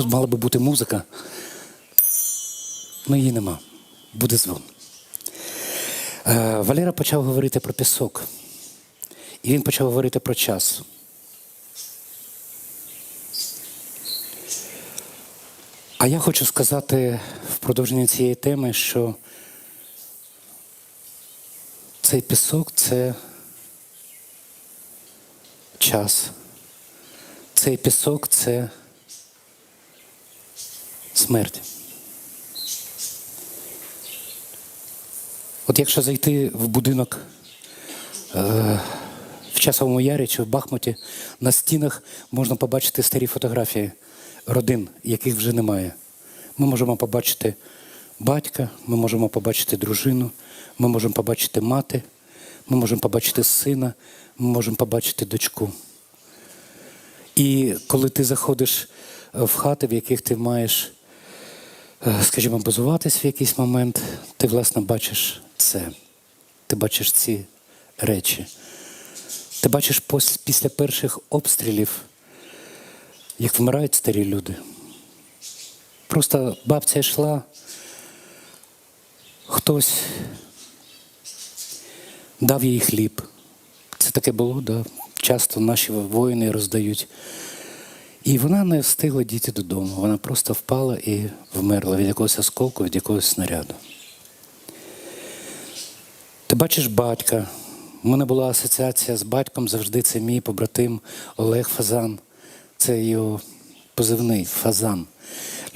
Тут мала би бути музика. Ну, її нема. Буде дзвон. Е, Валера почав говорити про пісок. І він почав говорити про час. А я хочу сказати в продовженні цієї теми, що цей пісок це час. Цей пісок це смерть. От якщо зайти в будинок е, в часовому ярі чи в Бахмуті, на стінах можна побачити старі фотографії родин, яких вже немає. Ми можемо побачити батька, ми можемо побачити дружину, ми можемо побачити мати, ми можемо побачити сина, ми можемо побачити дочку. І коли ти заходиш в хати, в яких ти маєш, скажімо, базуватись в якийсь момент, ти, власне, бачиш це. Ти бачиш ці речі. Ти бачиш після перших обстрілів, як вмирають старі люди. Просто бабця йшла, хтось дав їй хліб. Це таке було, да. часто наші воїни роздають. І вона не встигла дійти додому. Вона просто впала і вмерла від якогось осколку, від якогось снаряду. Ти бачиш батька. У мене була асоціація з батьком завжди це мій побратим Олег Фазан. Це його позивний Фазан.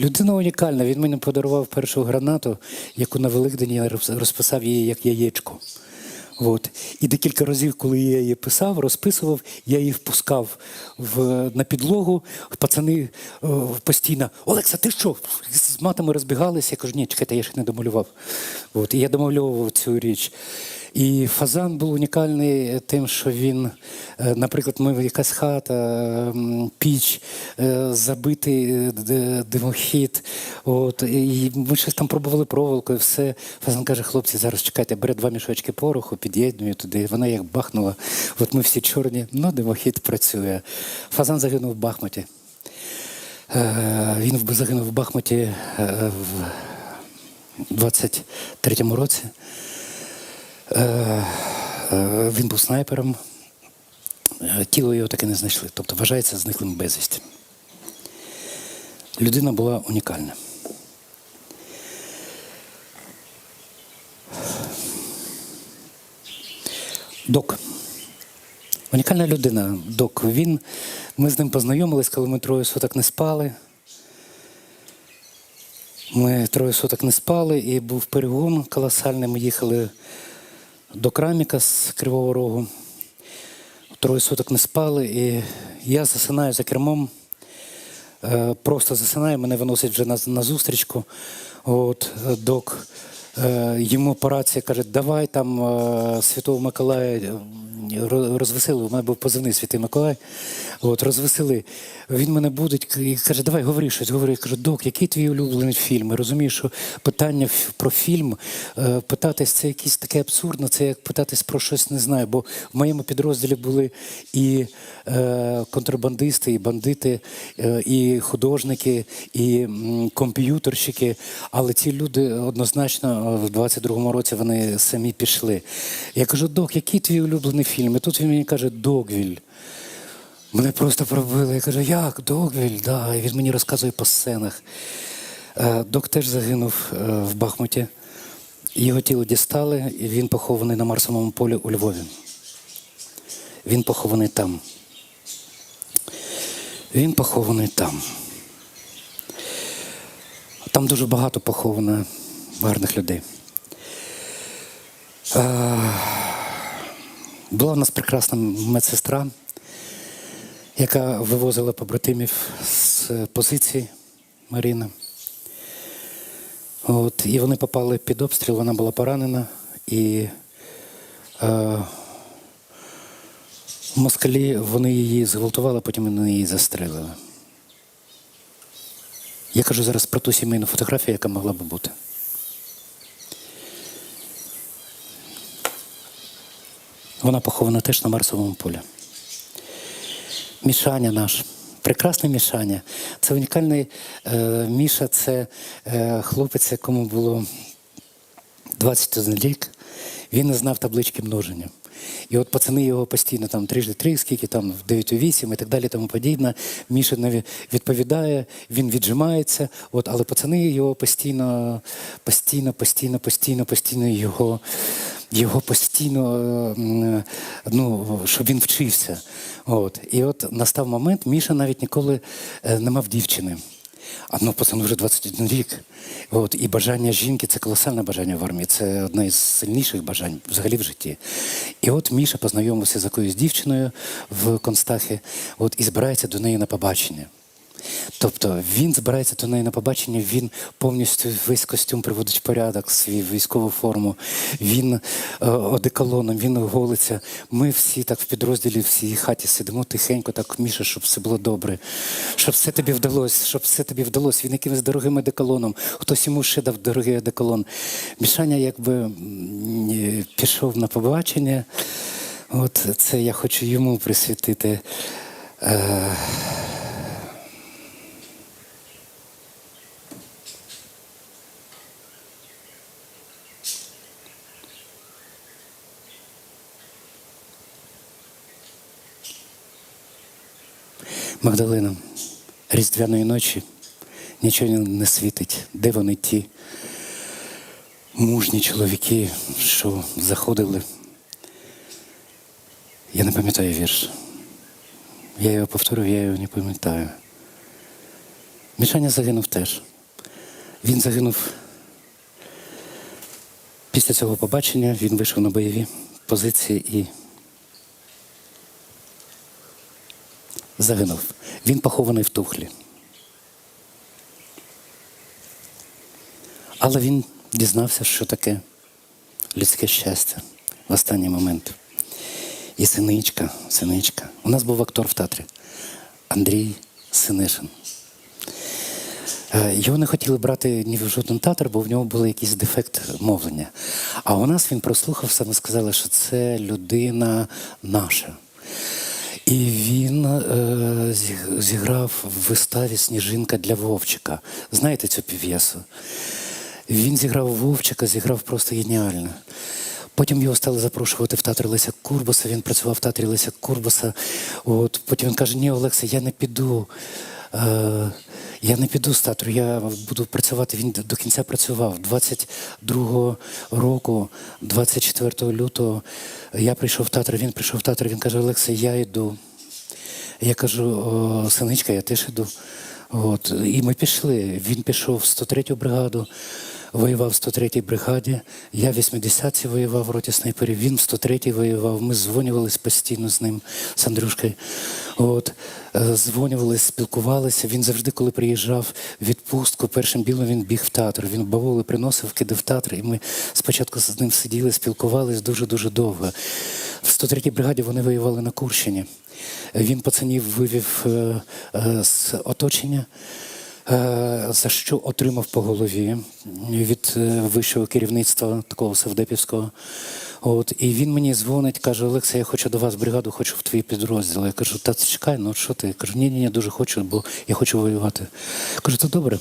Людина унікальна. Він мені подарував першу гранату, яку на Великдень я розписав її як яєчко. От. І декілька разів, коли я її писав, розписував, я її впускав в, на підлогу. Пацани о, постійно, Олекса, ти що? З матами розбігалися. Я кажу, ні, чекайте, я ще не домалював. От. І я домальовував цю річ. І фазан був унікальний тим, що він, е, наприклад, ми якась хата, піч, е, забитий е, димохід. От, і ми щось там пробували проволокою, все. Фазан каже, хлопці, зараз чекайте, бере два мішочки пороху, під'єднує туди. Вона як бахнула. От ми всі чорні, ну димохід працює. Фазан загинув в Бахмуті. Він загинув в Бахмуті в 23-му році. Е, е, Він був снайпером. Е, Тіло його так і не знайшли. Тобто вважається зниклим безвісті. Людина була унікальна. Док. Унікальна людина. Док. Він, ми з ним познайомились, коли ми троє суток не спали. Ми троє суток не спали, і був перегон колосальний. Ми їхали до Краміка з Кривого Рогу. Троє суток не спали, і я засинаю за кермом. Е, Просто засинаю, мене виносять вже на, на зустрічку. От, док йому по рації каже, давай там е, Святого Миколая е, розвесели. У мене був позивний Святий Миколай. От, розвесели. Він мене будить і каже, давай говори щось, говори. Я кажу, док, який твій улюблений фільм? Я розумію, що питання про фільм е, питатись це якесь таке абсурдно, це як питатись про щось не знаю. Бо в моєму підрозділі були і е, контрабандисти, і бандити, е, і художники, і комп'ютерщики. Але ці люди однозначно е, в 22-му році вони самі пішли. Я кажу, док, який твій улюблений фільм? І тут він мені каже, Догвіль. Мене просто пробили. Я кажу, як Догвіль? Да. І він мені розказує по сценах. Е, Док теж загинув е, в Бахмуті. Його тіло дістали, і він похований на Марсовому полі у Львові. Він похований там. Він похований там. Там дуже багато поховано гарних людей. Була в нас прекрасна медсестра, яка вивозила побратимів з позицій Маріна. От, і вони попали під обстріл, вона була поранена, і е, москалі вони її зґвалтували, потім вони її застрелили. Я кажу зараз про ту сімейну фотографію, яка могла би бути. Вона похована теж на Марсовому полі. Мішаня наш прекрасне мішання. Це унікальний е, Міша, це е, хлопець, якому було 21 рік. Він не знав таблички множення. І от пацани його постійно там трижди три, скільки там в 9 у 8 і так далі, тому подібне. Міша не відповідає, він віджимається. От, але пацани його постійно, постійно, постійно, постійно, постійно його, його постійно, е, ну, щоб він вчився. От. І от настав момент, Міша навіть ніколи е, не мав дівчини. А ну, пацану вже 21 рік. От, і бажання жінки це колосальне бажання в армії. Це одне із сильніших бажань взагалі в житті. І от Міша познайомився з якоюсь дівчиною в Констахі от, і збирається до неї на побачення. Тобто він збирається до неї на побачення, він повністю весь костюм приводить в порядок, свій військову форму, він е, одеколоном, він голиться. Ми всі так в підрозділі, в цій хаті сидимо тихенько, так Міша, щоб все було добре, щоб все тобі вдалося, щоб все тобі вдалося. Він якимось дорогим одеколоном, хтось йому ще дав дорогий одеколон. Мішаня якби пішов на побачення. От це я хочу йому присвятити. Е, Магдалина, різдвяної ночі нічого не світить. Де вони ті мужні чоловіки, що заходили? Я не пам'ятаю вірш. Я його повторив, я його не пам'ятаю. Мішаня загинув теж. Він загинув після цього побачення, він вийшов на бойові позиції і загинув. Він похований в Тухлі. Але він дізнався, що таке людське щастя в останній момент. І синичка, синичка. У нас був актор в театрі Андрій Синишин. Е, Його не хотіли брати ні в жоден театр, бо в нього був якийсь дефект мовлення. А у нас він прослухав саме сказали, що це людина наша. І він е, зіграв в виставі Сніжинка для Вовчика. Знаєте цю пів'єсу? Він зіграв Вовчика, зіграв просто геніально. Потім його стали запрошувати в театр Леся Курбаса. Він працював в театрі Леся Курбаса. От, потім він каже: Ні, Олекса, я не піду. Е, я не піду з театру, я буду працювати. Він до кінця працював. 22 року, 24 лютого, я прийшов в театр, він прийшов в театр, він каже, Олексій, я йду. Я кажу, синичка, я теж іду. От. І ми пішли. Він пішов в 103-ю бригаду, воював в 103-й бригаді. Я в 80-й воював в роті снайперів, він в 103-й воював. Ми дзвонювалися постійно з ним, з Андрюшкою. От. Дзвонювалися, спілкувалися. Він завжди, коли приїжджав в відпустку, першим білим він біг в театр. Він баволи приносив, кидав в театр. І ми спочатку з ним сиділи, спілкувалися дуже-дуже довго. В 103-й бригаді вони воювали на Курщині. Він пацанів вивів е, е, з оточення, за що отримав по голові від е, вищого керівництва такого Савдепівського. От, і він мені дзвонить, каже: Олекса, я хочу до вас бригаду, хочу в твій підрозділ. Я кажу, та чекай, ну що ти? Я кажу, ні, ні, ні, дуже хочу, бо я хочу воювати. Кажу, то добре.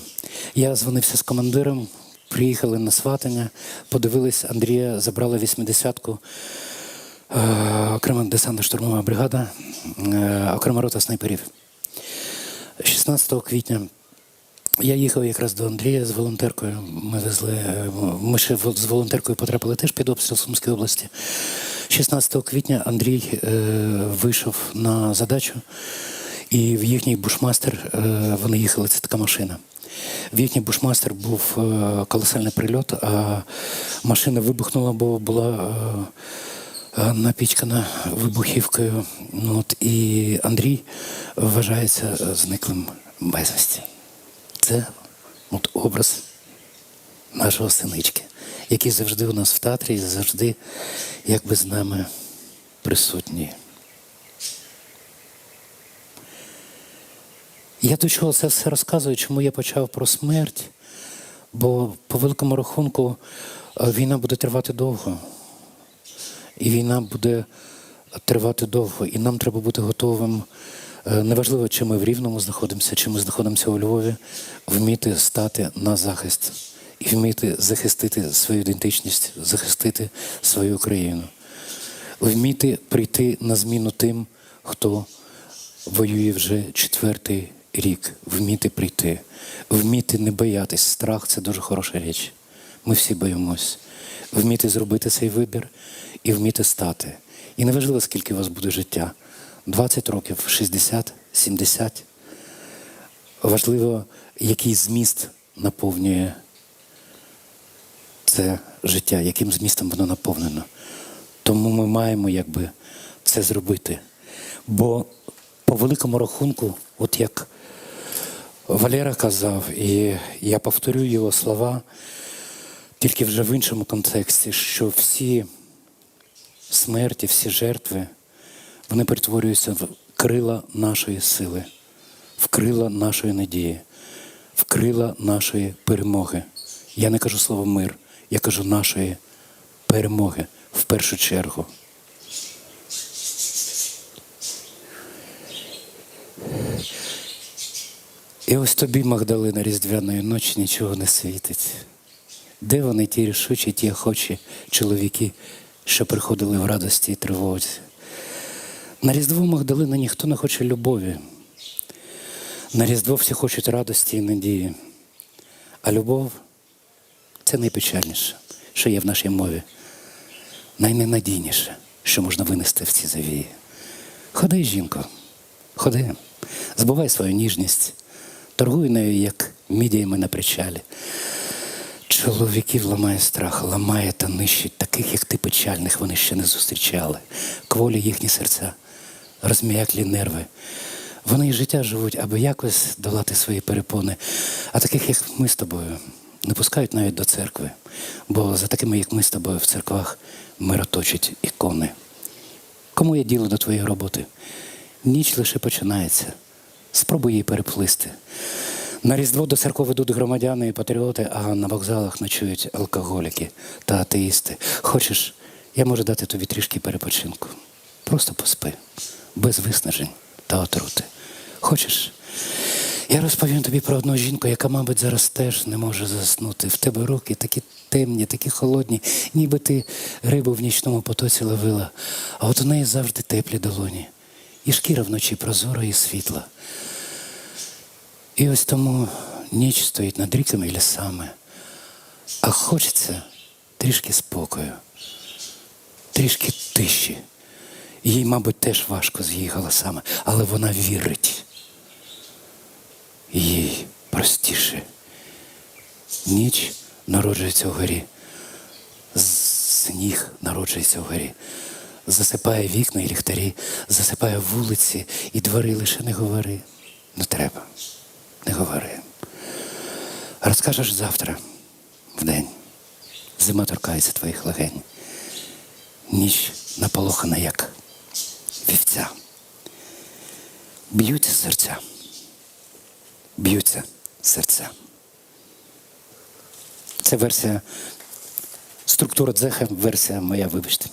Я дзвонився з командиром, приїхали на сватання, подивились, Андрія забрали 80-ку. Е, окрема десантно-штурмова бригада, е, окрема рота снайперів. 16 квітня я їхав якраз до Андрія з волонтеркою. Ми везли, е, ми ще з волонтеркою потрапили теж під обстріл Сумської області. 16 квітня Андрій е, вийшов на задачу, і в їхній бушмастер е, вони їхали, це така машина. В їхній бушмастер був е, колосальний прильот, а машина вибухнула, бо була. Е, напічкана вибухівкою. Ну, от, і Андрій вважається зниклим безвісті. Це от, образ нашого синички, який завжди у нас в театрі і завжди якби з нами присутній. Я до чого це все розказую, чому я почав про смерть, бо по великому рахунку е, війна буде тривати довго. І війна буде тривати довго, і нам треба бути готовим Неважливо, чи ми в Рівному знаходимося, чи ми знаходимося у Львові, вміти стати на захист і вміти захистити свою ідентичність, захистити свою країну, вміти прийти на зміну тим, хто воює вже четвертий рік, вміти прийти, вміти не боятись. Страх це дуже хороша річ. Ми всі боїмось. Вміти зробити цей вибір і вміти стати. І неважливо, скільки у вас буде життя: 20 років, 60, 70. Важливо, який зміст наповнює це життя, яким змістом воно наповнено. Тому ми маємо якби це зробити. Бо по великому рахунку, от як Валера казав, і я повторю його слова, тільки вже в іншому контексті, що всі смерті, всі жертви, вони перетворюються в крила нашої сили, в крила нашої надії, в крила нашої перемоги. Я не кажу слово мир, я кажу нашої перемоги в першу чергу. І ось тобі, Магдалина, різдвяної ночі нічого не світить. Де вони ті рішучі, ті охочі чоловіки, що приходили в радості і тривозі? На Різдво Магдалина ніхто не хоче любові. На Різдво всі хочуть радості і надії. А любов це найпечальніше, що є в нашій мові. Найненадійніше, що можна винести в ці завії. Ходи, жінко, ходи, збувай свою ніжність, торгуй нею, як мідіями на причалі. Чоловіків ламає страх, ламає та нищить таких, як ти печальних, вони ще не зустрічали. Кволі їхні серця, розм'яклі нерви. Вони і життя живуть, аби якось долати свої перепони. А таких, як ми з тобою, не пускають навіть до церкви. Бо за такими, як ми з тобою, в церквах мироточать ікони. Кому є діло до твоєї роботи? Ніч лише починається. Спробуй її переплисти. На Різдво до церков ведуть громадяни і патріоти, а на вокзалах ночують алкоголіки та атеїсти. Хочеш, я можу дати тобі трішки перепочинку. Просто поспи, без виснажень та отрути. Хочеш? Я розповім тобі про одну жінку, яка, мабуть, зараз теж не може заснути. В тебе руки такі темні, такі холодні, ніби ти рибу в нічному потоці ловила, а от у неї завжди теплі долоні. І шкіра вночі прозора і світла. І ось тому ніч стоїть над ріками і лісами, а хочеться трішки спокою, трішки тиші. Їй, мабуть, теж важко з її голосами, але вона вірить. Їй простіше. Ніч народжується вгорі, сніг народжується вгорі, засипає вікна і ліхтарі, засипає вулиці і двори лише не говори. Не треба, не говори. Розкажеш завтра, вдень. Зима торкається твоїх легень. Ніч наполохана, як вівця. Б'ються серця. Б'ються серця. Це версія структура дзеха, версія моя, вибачте.